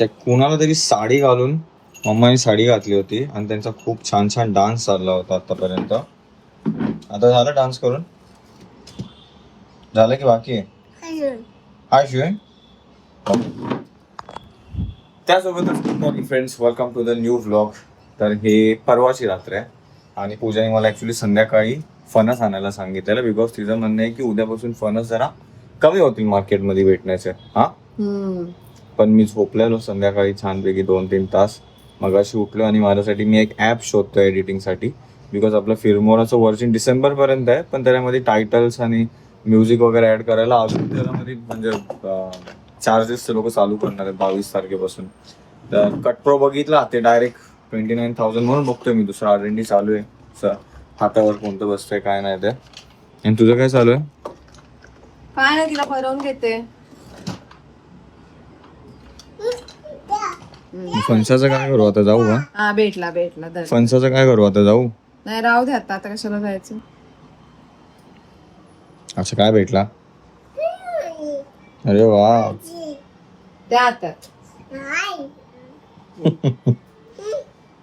त्या कुणाला तरी साडी घालून मम्माने साडी घातली होती आणि त्यांचा खूप छान छान डान्स चालला होता आतापर्यंत. आता झालं डान्स करून? झालं की बाकी आहे? हाय शिवे त्यासोबतच good morning friends welcome to the new vlog तर हे परवाची रात्र आहे आणि पूजाने मला ॲक्च्युली संध्याकाळी फणस आणायला सांगितलेलं बिकॉज तिचं म्हणणं आहे की उद्यापासून फणस जरा कमी होतील मार्केटमध्ये भेटण्याचे. हा? पण मी झोपलेलो संध्याकाळी छानपैकी दोन तीन तास. मग अशी उठलो आणि माझ्यासाठी मी एक ॲप शोधतो एडिटिंगसाठी बिकॉज आपलं फिल्मोराचं वर्जन डिसेंबरपर्यंत आहे पण त्याच्यामध्ये टायटल्स आणि म्युझिक वगैरे ऍड करायला अजून त्याच्यामध्ये म्हणजे चार्जेस लोक चालू करणार आहेत बावीस तारखेपासून. तर कट प्रो बघितला ते डायरेक्ट ट्वेंटी नाईन थाउजंड म्हणून बघतोय मी. दुसरा आर चालू आहे. हातावर कोणतं बसतंय काय नाही ते. आणि तुझं काय चालू आहे? काय नाही तिला फरवून घेते. फणसाचं काय करू? आता जाऊ का? हा भेटला भेटला. धर. फणसाचं काय करू? आता जाऊ? नाही राहू दे आता. आता कशाला जायचं? अच्छा काय भेटला? अरे वा. त्या हातात.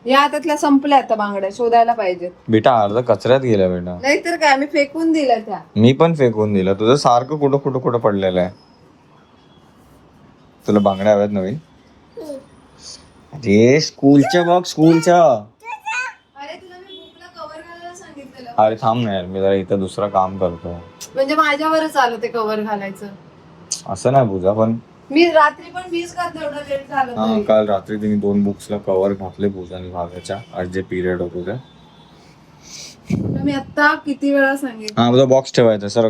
या हातातल्या संपल्या आता बांगड्या. शोधायला पाहिजेत. बेटा अर्धा कचऱ्यात गेला बेटा. नाहीतर काय मी फेकून दिल्या त्या. मी पण फेकून दिलं. तुझं सारखं कुठं कुठं कुठं पडलेलं आहे? तुला बांगड्या हव्यात नवीन? अरे स्कूलच्या बघ स्कूलच्या अरे तुला मी बुकला कव्हर घालायला सांगितलेलं. अरे थांब ना यार मी जरा इथं दुसरं काम करतो. म्हणजे माझ्यावरच आलं ते कव्हर घालायचं. असं नाही पूजा पण मी रात्री पण वीस करते एवढं लेट झालं हा तरी. काल रात्री तिने दोन बुक्सला कव्हर घातले पूजाने भागाच्या आज जे पिरियड होतो ते. मी आता किती वेळा सांगितलं? हा माझा बॉक्स ठेवायचा सर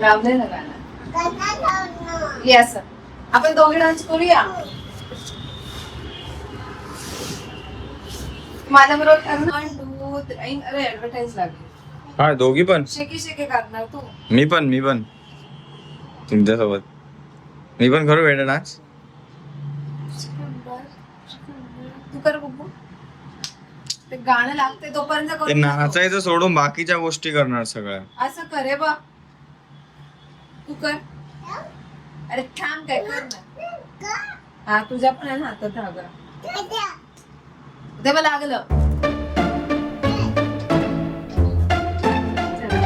लावले ना येस आपण दोघे डान्स करूया. माझ्या बरोबर अरे ऍडव्हर्टाईज लागली. हा दोघी पण. शेकी शेकी करणार तू. मी पण मी पण. तुमच्यासोबत. मी पण करू नाच तू कर बघू. ते गाणं लागते तोपर्यंत ते करू नको. नाचायचं सोडून बाकीच्या गोष्टी करणार सगळ्या. असं करे बा तू कर. अरे थांब काय कर ना हा तुझ्या पण आहे ना हातात धागा ते बा लागलं चला.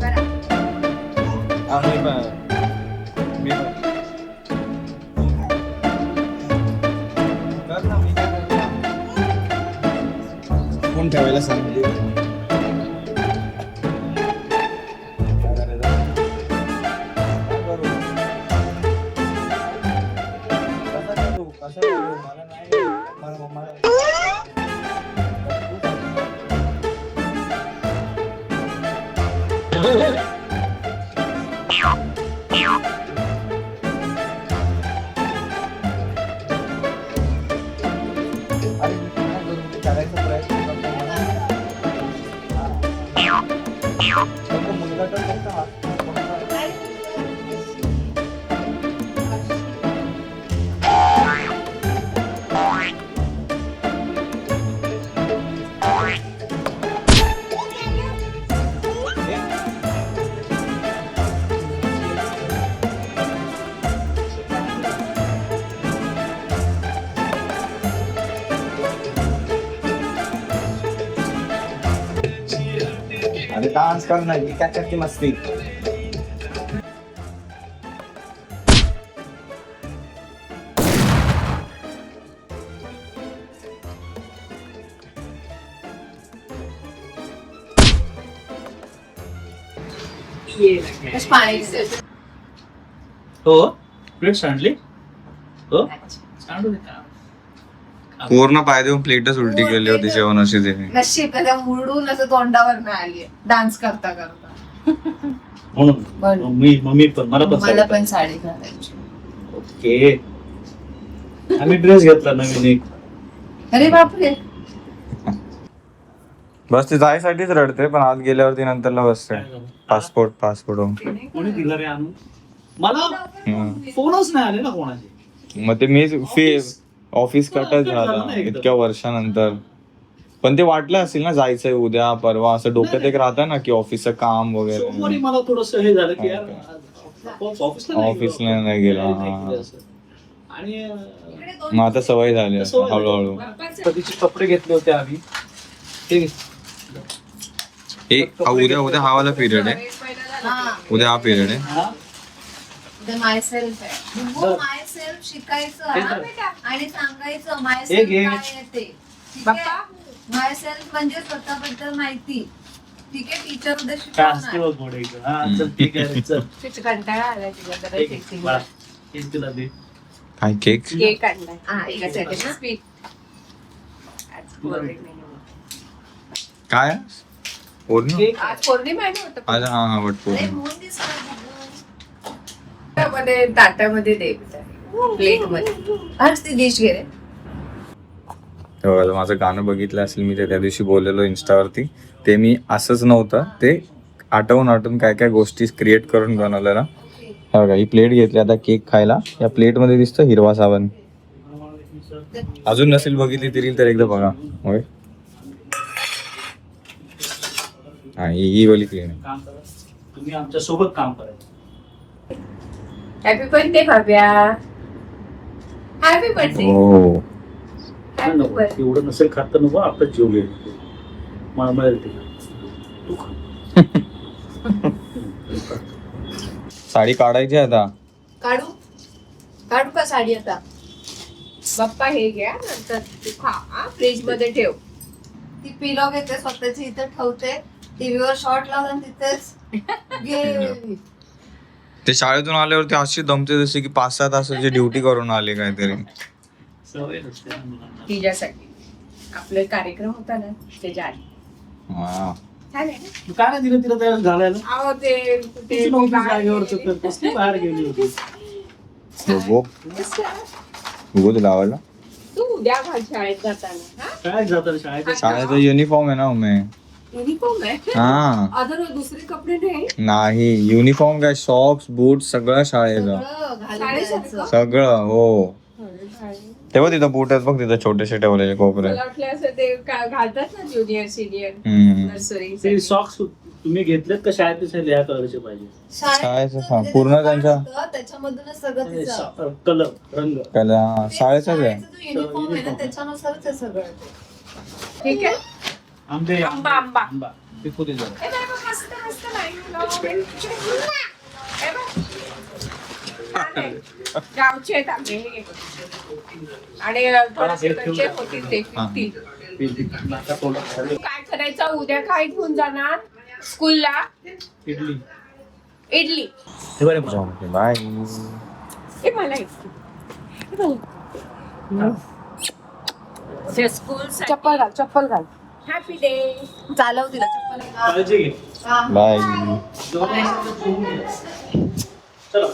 करा. मी पण मी पण कर ना, मी काय करू? फोन ठेवायला सांगितली अरे डान्स कर ना ही काय करते मस्ती कशी पाणी दिसते. हो प्लेट सांडली हो सांडू दे का पूर्ण पाय देऊन प्लेटच उलटी केली होती जेवणाची तिने. नशीब त्याच्या मुरडून असं तोंडावर नाही आली डान्स करता करता. म्हणून बरं. मी मम्मी पण मला पण मला. पण साडी घालायची. ओके. आम्ही ड्रेस घेतला नवीन एक. अरे बापरे. बस ती जायसाठीच रडते पण आत गेल्यावरती नंतरला बसते? पासपोर्ट पासपोर्ट कोणी दिलं रे आणून? मला फोनच नाही आले ना कोणाचे. मग ते मी फी ऑफिस कटच कट झालं. इतक्या वर्षानंतर पण ते वाटलं असेल ना जायचंय उद्या परवा असं डोक्यात एक राहतं ना की ऑफिसचं काम सोमवारी वगैरे मला थोडस हे झालं की यार ऑफिसला नाही गेलो. ऑफिसला नाही गेलो, नाही. गेलो असं. आणि अं, इकडे दोन मग आता सवय झाली सवय झाली. हळूहळू कधीचे कपडे घेतले होते आम्ही ते. हे हा उद्या उद्या हा वाला पिरियड आहे. उद्या हा पिरियड आहे हा? शिकायचं हा. बेटा. आणि सांगायचं माय हे सेल्फ घे. काय आहे ते. बाप्पा. माय सेल्फ म्हणजे स्वतःबद्दल माहिती. ठीक आहे? टीचर उद्या काय असते शिकवणार. बघ मोठे इकडं. हा चल ठीक आहे रे, चल. तिची कंटाळा आलाय तिला जरा घे, checking बाळा. ला. तुला दे. काय केक? केक आणलाय. हा एकासाठी ना स्वीट आज पौर्णिमा काय? पूर्ण केक आज पौर्णिमा आहे ना वाटतं? आज हा हा वट अरे, पूर्ण मून दिसतोय बघू. त्यामध्ये ताटामध्ये दे प्लेटमध्ये आज ती डिश घे रे तेव्हा माझं गाणं बघितलं असेल मी ते त्या दिवशी बोललेलो इन्स्टावरती ते मी असंच नव्हतं. ते आठवून आठवून काय काय गोष्टी क्रिएट करून बनवलं ना. हा बघा ही प्लेट घेतली आता केक खायला. या प्लेटमध्ये दिसतं हिरवा साबण. अजून नसेल बघितली तरी तर एकदा बघा. होय. हा ही ही वाली क्लीन आहे. काम करा. तुम्ही आमच्यासोबत काम करायचं happy birthday Bhavya happy birthday हो. नाही नको एवढं नसेल खात तर नको आपलं जीव घेईल मळमळेल ते. तू खा. साडी काढायची आहे आता. काढू? काढू का साडी आता? बाप्पा हे घ्या नंतर तू खा फ्रीजमध्ये ठेव. ती पिलो घेते स्वतःची इथं ठेवते. टीव्हीवर शॉर्ट लावून तिथेच घे. ते शाळेतून आल्यावरती अशी दमते जसे की पाच सहा तासाची ड्युटी करून आले काहीतरी. सवय नसते ना मुलांना. तिच्यासाठी. आपले कार्यक्रम होता ना त्याच्या आधी हा. छान आहे ना? तू काय नाही दिलं तिला त्यावेळेस घालायला अहो ते तिची ते नव्हती बाहेर जागेवर गेलेले. तर कसली बाहेर गेली होती? उगो उगो तुला आवडला तू उद्या घाल शाळेत जाताना हा? काय जातात शाळेत शाळेचा युनिफॉर्म आहे ना उमे. युनिफॉर्म आहे. हा. अदर दुसरे कपडे नाही. नाही युनिफॉर्म काय सॉक्स बूट सगळं शाळेचं. शाळेसारखं? सगळं हो. तेव्हा तिथं बूट आहेत बघ तिथं छोटेसे ठेवलेले कोपरे. मला वाटलं असं ते का- घालतात ना ज्युनियर सिनियर हम्म. नर्सरी ते सॉक्स तुम्ही घेतलेत का शाळेत ह्या कलरचे पाहिजे? शाळेचं सा- पूर्ण त्यांच्या- त्याच्यामधूनच सगळं तिचं. कलर रंग. शाळेचाच आहे. शाळेचा जो युनिफॉर्म आहे ना त्याच्यानुसारच आहे सगळं. ते. ठीक आहे. आंबे आंबा, आंबा. आंबा. पिकू दे जरा. ए बाबा, मस्त मस्त line लावून. ए बघ. छान आहे. गावचे आहेत आंबे हे घे. आणि थोडेसे होतील ते. काय करायचं? उद्या काय घेऊन जाणार? स्कूलला? इडली. इडली. बरे बाय. हे मला स्कूल चप्पल घाल चप्पल घाल. हॅपी डे चालव तिला चप्पल. घाल. काळजी घे. बाय. घे. चला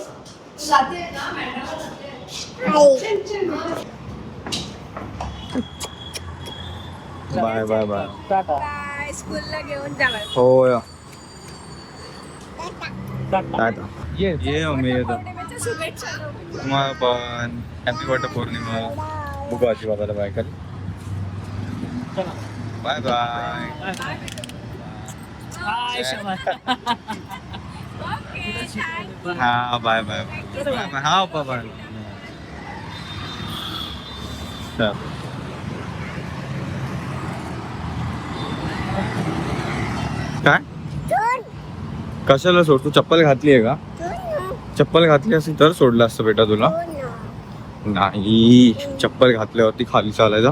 madam bye bye bye. Tata. काय स्कूलला घेऊन जाणार हो या. टाटा. टाटा. ये. ये मम्मी येतो. पौर्णिमेच्या शुभेच्छा. तुम्हाला. पण हॅपी वॉटर पौर्णिमा बघू बाबाला बाय कर चला. बाय बाय thank हा बाय बाय बाय बाय हा बाय चल काय? कशाला सोड? तू चप्पल घातली आहे का चप्पल घातली असेल तर सोडलं असतं बेटा तुला. नाही चप्पल घातल्यावरती खाली चालायचा.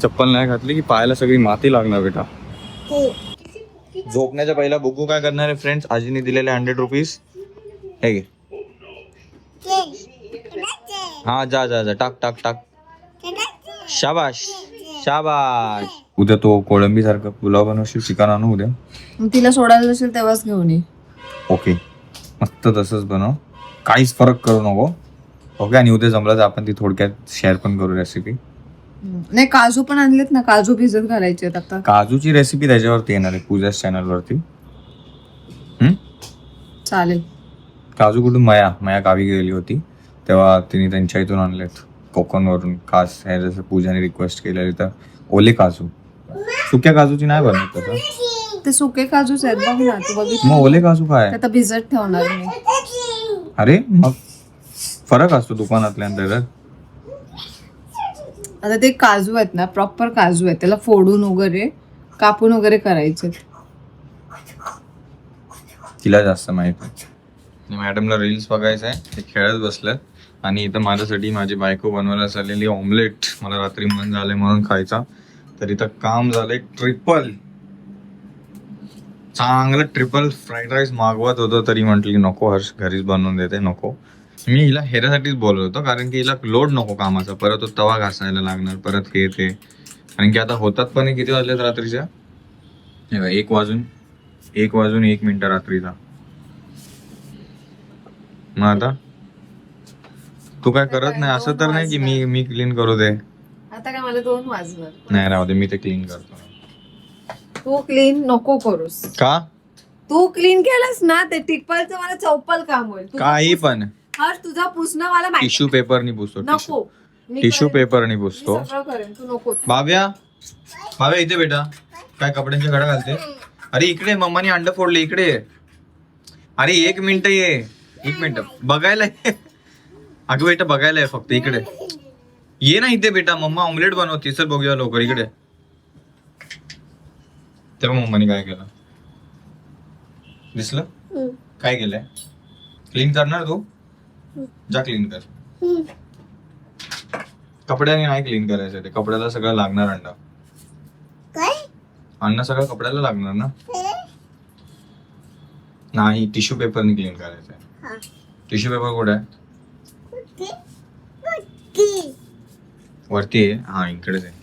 चप्पल नाही घातली की पायाला सगळी माती लागणार बेटा. झोपण्याच्या पहिला बुकू काय करणार आहे फ्रेंड्स आजीने दिलेले हंड्रेड रुपीज हे घे. हा जा जा जा. टाक टाक टाक. शाबाश. शाबाश. उद्या तो कोळंबी सारखा पुलाव बनवशील चिकन आणू उद्या. तिला सोडायला असेल तेव्हाच घेऊन ये. ओके. मस्त तसंच बनव. काहीच फरक करू नको. ओके आणि उद्या जमलं तर आपण ती थोडक्यात शेअर पण करू रेसिपी नाही काजू पण आणलेत ना काजू भिजत घालायचे आता. काजूची रेसिपी त्याच्यावरती येणार आहे पूजाच चॅनलवरती चालेल. काजू कुठून? मया. मया गावी गेली होती. तेव्हा तिने त्यांच्या इथून आणलेत. कोकणवरून खास हे जसं पूजाने रिक्वेस्ट केलेली तर. ओले काजू. सुक्या काजूची नाही बनवत तसं ते? सुके काजूच आहेत बघ ना तू बघितलं? मग ओले काजू काय? ते आता भिजत ठेवणार मी. अरे मग फरक असतो दुकानातल्या आणि त्याच्यात आता ते काजू आहेत ना प्रॉपर काजू आहेत. त्याला फोडून वगैरे कापून वगैरे करायचे तिला जास्त माहीत आहे मॅडमला रील्स बघायचं आहे. ते खेळत बसल्यात आणि इथं माझ्यासाठी माझी बायको बनवायला चाललेली ऑमलेट मला रात्री मन झाले म्हणून खायचा. तर इथं काम झालंय ट्रिपल चांगलं ट्रिपल फ्राईड राईस मागवत होतो तरी म्हटली नको हर्ष घरीच बनवून देते नको. मी हिला हेऱ्यासाठीच बोलत होतो कारण की हिला लोड नको कामाचा. परत तो तवा घासायला लागणार परत हे ते. कारण की आता होतात पण हे किती वाजलेत रात्रीच्या? हे बघ, एक वाजून एक वाजून एक मिनिट रात्रीचा. मग आता? तू काय करत नाही? असं तर नाही की मी मी क्लीन करू दे. आता काय मला दोन वाजणार नाही राहू दे मी ते क्लीन करतो. तू क्लीन नको करूस. का? तू क्लीन केलंस ना ते टिप्पलचं मला चौपल काम होईल. काही पण. हर्ष तुझा पुसणं मला माहिती टिश्यू पेपरनी पुसतो नको. मी टिश्यू करेन. पेपरनी मी पुसतो. सगळं करेन. तू नको. बाब्या बाब्या इथे बेटा. काय कपड्यांच्या घडा घालते? अरे इकडे मम्मानी अंड फोडले इकडे. ये. अरे एक मिनिट ये. एक मिनिट. बघायला ये. अगं बेटा बघायला आहे फक्त इकडे. ये ना इथे बेटा मम्मा ऑमलेट बनवते. सर बघूया लवकर इकडे. तेव्हा मम्मानी काय केलं? दिसलं? काय केलंय? क्लीन करणार तू? जा क्लीन कर. कपड्याने नाही क्लीन करायचं ते. कपड्याला सगळं लागणार अंडा. अन्न सगळं कपड्याला लागणार ना? नाही टिश्यू पेपरने क्लीन करायचंय. टिश्यू पेपर कुठे? आहे वरती आहे. हा इकडेच आहे.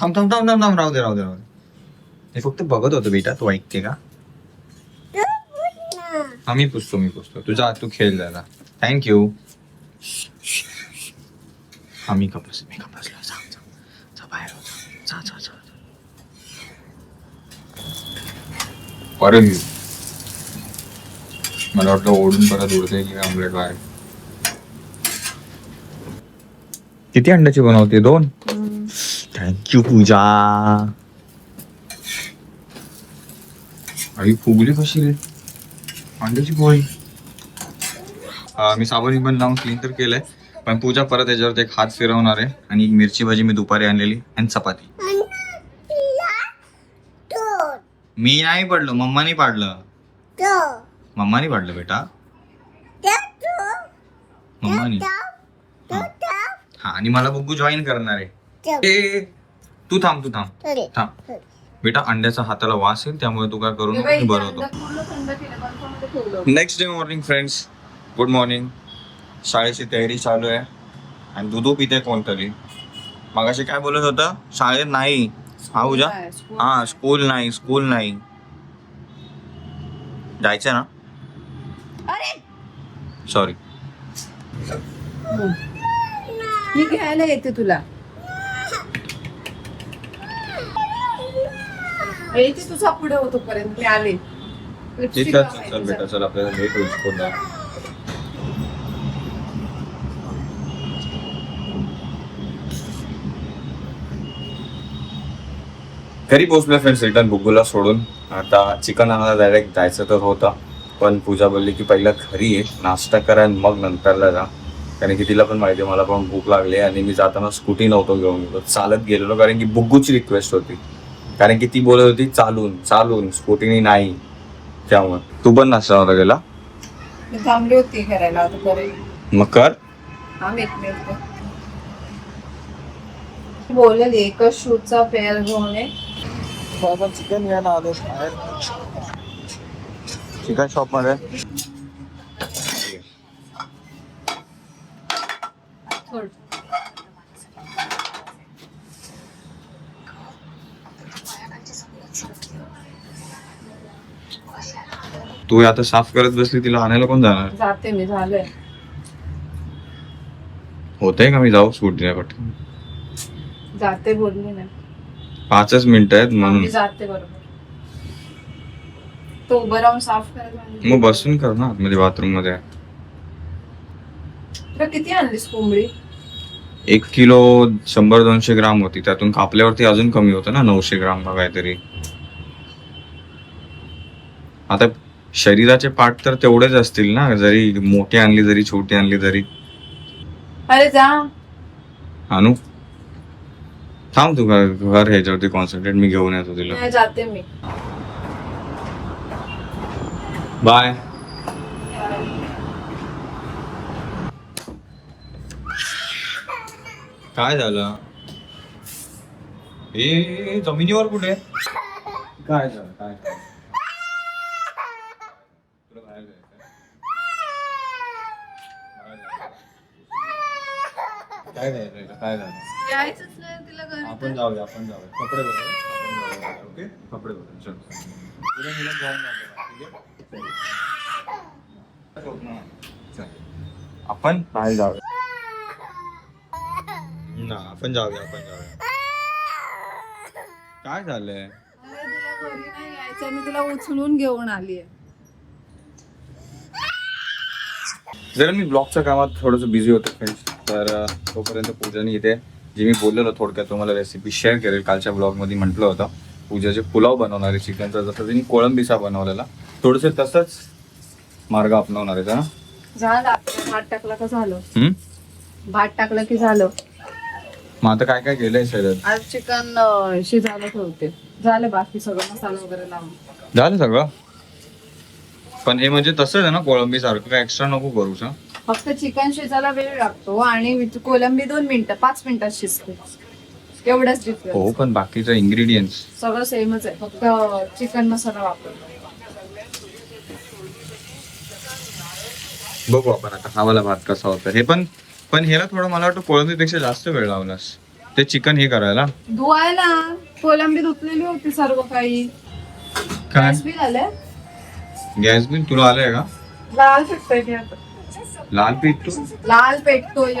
थांब थांब थांब थांब थांब. राहू दे राहू दे राहू दे. हे फक्त बघत होतो बेटा. तू ऐकते का? हा मी पुसतो मी पुसतो. तुझा तू खेळ झाला थँक्यू हा मी कपस मी कपसलो. जा जा. बाहेर हो, जा. जा जा मला वाटलं ओढून परत उडते की ऑमलेट बाहेर किती अंड्याची बनवते? दोन? थँक्यू पूजा. आई फुगली कशी रे? अंड्याची पोळी मी साबण पण लावून क्लीन तर केलंय. पण पूजा परत याच्यावरती एक हात फिरवणार आहे आणि एक मिरची भाजी मी दुपारी आणलेली आणि चपाती. मी नाही पडलो मम्मानी पाडलं. मम्मानी पाडलं बेटा. मम्मानी. हा. हा, आणि मला बघू जॉईन करणार आहे. तू थांब तू थांब. थांब. बेटा अंड्याचा हाताला वास येईल त्यामुळे तू काय करू नको मी बरं होतो. Next day morning friends good morning शाळेची तयारी चालू आहे. आणि दुधू पिते कोणतरी. मगाशी काय बोलत होतं? शाळेत नाही. हा उजा. हा स्कूल नाही स्कूल नाही. जायचं ना? सॉरी मी घ्यायला येते तुला. येते तुझा पुढे होतो पर्यंत मी आले. चल. बेटा चल आपल्याला लेट होईल स्कूलला घरी पोहोचलो फ्रेंड्स रिटर्न बुग्गूला सोडून. आता चिकन आणायला डायरेक्ट जायचं तर होतं. पण पूजा बोलली की पहिला घरी ये नाश्ता करा आणि मग नंतरला जा. कारण की तिला पण माहिती आहे मला पण भूक लागली आणि मी जाताना स्कूटी नव्हतो घेऊन गेलो. चालत गेलेलो कारण की बुग्गूची रिक्वेस्ट होती. कारण की ती बोलत होती चालून चालून स्कूटीने नाही. त्यामुळे. तू पण नाश्ता नव्हता गेला मी थांबली होती करायला आता करेल मग कर. थांब एक मिनिट बोलेल एकच शूटचा पेअर घेऊन ये. चिकन घ्यायला आलो चिकन शॉपमध्ये थोडं. तू आता साफ करत बसली तिला आणायला कोण जाणार? जाते मी झालंय. होतंय का मी जाऊ? स्कूटीला पटकन. जाते बोलली ना. पाचच मिनिटं आहेत म्हणून. मी जाते बरोबर. तो उभं राहून साफ करायला मग बसून कर ना आतमध्ये बाथरूममध्ये. तुला किती आणलीस कोंबडी? एक किलो शंभर दोनशे ग्राम होती. त्यातून कापल्यावरती अजून कमी होतं ना नऊशे ग्राम का काहीतरी. आता शरीराचे पार्ट तर तेवढेच असतील ना? जरी मोठी आणली जरी छोटी आणली जरी. अरे जा. आणू थांब तू घर घर ह्याच्यावरती कॉन्सन्ट्रेट मी घेऊन येतो तिला. नाही जाते मी. बाय. काय झालं? ए जमिनीवर कुठे? काय झालं? काय झालं? तुला बाहेर जायचंय? काय झालं काय झालं यायचंच नाही तिला घरी आपण जाऊया आपण जाऊया. कपडे बदल आपण जाऊया ओके? कपडे बदल चल. उद्या मुलं जाऊन जाऊया, ठीक आहे? चल. चल. आपण बाहेर जाऊया. ना आपण जाऊया आपण जाऊया. काय झालंय? अरे तिला घरी नाही यायचं मी तिला उचलून घेऊन आली जरा मी ब्लॉगच्या कामात थोडंसं बिझी होतो फ्रेंड्स तर तोपर्यंत पूजाने इथे जे मी बोललेलो थोडक्यात तुम्हाला रेसिपी शेअर करेल कालच्या ब्लॉगमध्ये म्हटलं होतं. पूजाचे पुलाव बनवणार आहे चिकनचा जसं तिने कोळंबीसा बनवलेला. थोडंसं तसंच मार्ग अपनावणार आहे ना झालं भात टाकलं का झालं? भात टाकलं की झालं? मग आता काय काय केलंय शरीरात आज चिकन शिजायला ठेवते. झालं बाकी सगळं मसाला वगैरे लावून. झालं सगळं? पण हे म्हणजे तसंच आहे ना कोळंबी सारखं काय एक्स्ट्रा नको करू सा फक्त चिकन शिजायला वेळ लागतो आणि विथ कोलंबी दोन मिनिटं पाच मिनिटात शिजते. एवढंच हो डिफरन्स पण बाकीचं इन्ग्रेडियंट्स सगळं सेमच आहे. फक्त चिकन मसाला वापरतो बघू आपण आता खावाला भात कसा होता. हे पण पण ह्याला थोडं मला वाटतं कोळंबीपेक्षा जास्त वेळ लावलास. ते चिकन हे करायला. धुवायला. कोलंबी धुतलेली होती सर्व काही. काय? गॅस बिल आलंय? गॅस बिल तुला आलंय का? लाल पेटतोय ते आता. लाल पीठ तू? लाल पेटतोय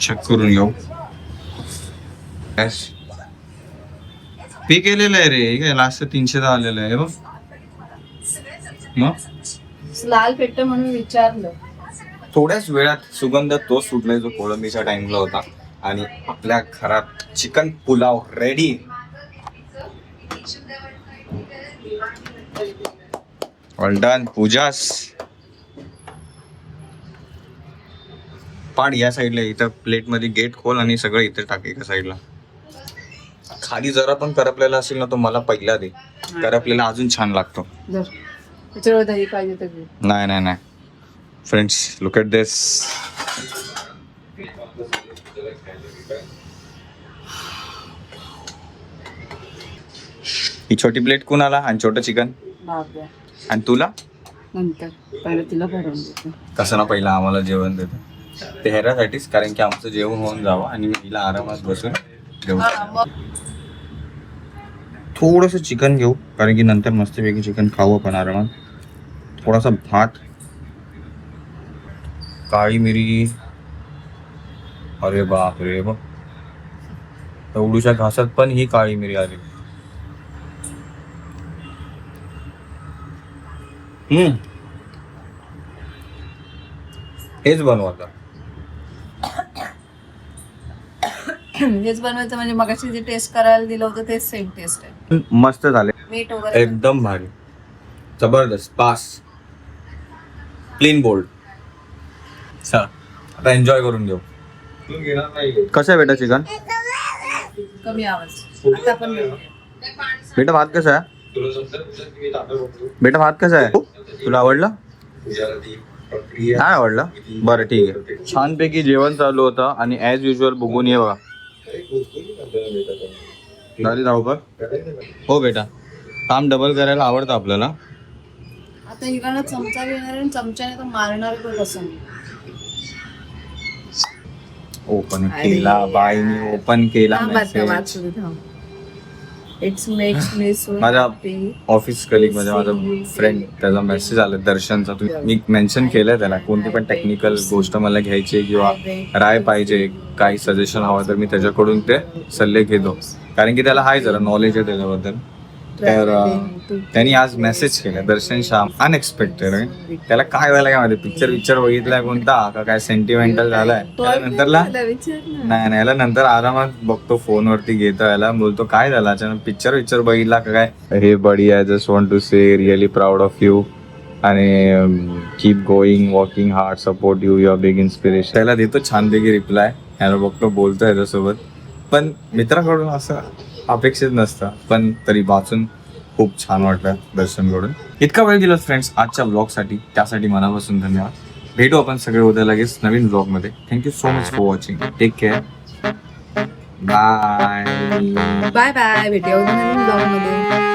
चेक करून घेऊ. पे केलेलं आहे रे. काय लास्ट तीनशेचा आलेलं आहे बघ. मग? लाल पेटतं म्हणून विचारलं. थोड्याच वेळात सुगंध तो सुटलाय जो कोळंबीच्या टाइमला होता. आणि आपल्या घरात chicken pulao ready all done Pooja's. पाड या साईडला इथं प्लेटमध्ये गेट खोल आणि सगळं इथे टाक एका साईडला. खाली जरा पण करपलेला असेल ना तो मला पहिला दे. करपलेला अजून छान लागतो. जर त्याच्यावर दही पाहिजे तर घे. नाही नाही नाही. फ्रेंड्स लुक एट दिस ही छोटी प्लेट कुणाला? आणि छोटं चिकन? बापरे आणि तुला? नंतर. पहिलं तिला भरवून देते. कसं ना पहिला आम्हाला जेवण देतो. ते ह्याच्यासाठीच कारण की आमचं जेवण होऊन जावं आणि मी हिला आरामात बसून जेवण हा, मग थोडंसं चिकन घेऊ कारण की नंतर मस्तपैकी चिकन खाऊ आपण आरामात. थोडासा भात काळी मिरी अरे बाप रे बघ. एवढूच्या घासात पण ही काळी मिरी आली. हेच बनवता हेच बनवायचं म्हणजे मगाशी जे टेस्ट करायला दिलं होतं तेच सेम टेस्ट आहे. मस्त झाले. मीठ वगैरे एकदम भारी. जबरदस्त. पास. क्लीन बोल्ड चल आता एन्जॉय करून घेऊ. कसं आहे बेटा चिकन? कमी आवाज. आता. बेटा भात कसा आहे? बेटा भात कसा आहे? तुला आवडला? नाही आवडला? बरं ठीक आहे. छानपैकी जेवण चालू होतं आणि ऍज युजल बघून ये बघा. झाली धावपळ हो बेटा. काम डबल करायला आवडतं आपल्याला. आता हिला चमचा घेणार आणि चमच्याने तर मारणार पण कसं? ओपन केला बाईने ओपन केला message. It's makes me so माझा ऑफिस कलिग म्हणजे माझा फ्रेंड त्याचा मेसेज आला दर्शनचा. तू मी मेन्शन केलंय त्याला. कोणती पण टेक्निकल गोष्ट मला घ्यायची आहे किंवा राय पाहिजे काही सजेशन हवं तर मी त्याच्याकडून ते सल्ले घेतो. कारण की त्याला हाय जरा नॉलेज आहे त्याच्याबद्दल. तर त्यांनी आज मेसेज केलं दर्शन श्याम अनएक्सपेक्टेड त्याला काय व्हायला काय माहिती? पिक्चर पिक्चर बघितलाय कोणता? का काय सेंटिमेंटल झालाय? त्याला नंतरला? नाही नाही याला नंतर आरामात बघतो फोनवरती घेतो याला बोलतो काय झालं? अचानक पिक्चर पिक्चर बघितला का काय? हे buddy I just want to say really proud of you आणि keep going walking hard support you your big inspiration त्याला देतो छानपैकी रिप्लाय याला बघतो बोलतो याच्यासोबत. पण मित्राकडून असं अपेक्षित नसतं पण तरी वाचून खूप छान वाटलं दर्शनकडून इतका वेळ दिला फ्रेंड्स आजच्या ब्लॉगसाठी त्यासाठी मनापासून धन्यवाद. भेटू आपण सगळे उद्या लगेच नवीन ब्लॉगमध्ये thank you so much for watching take care bye bye bye भेटूया उद्या नवीन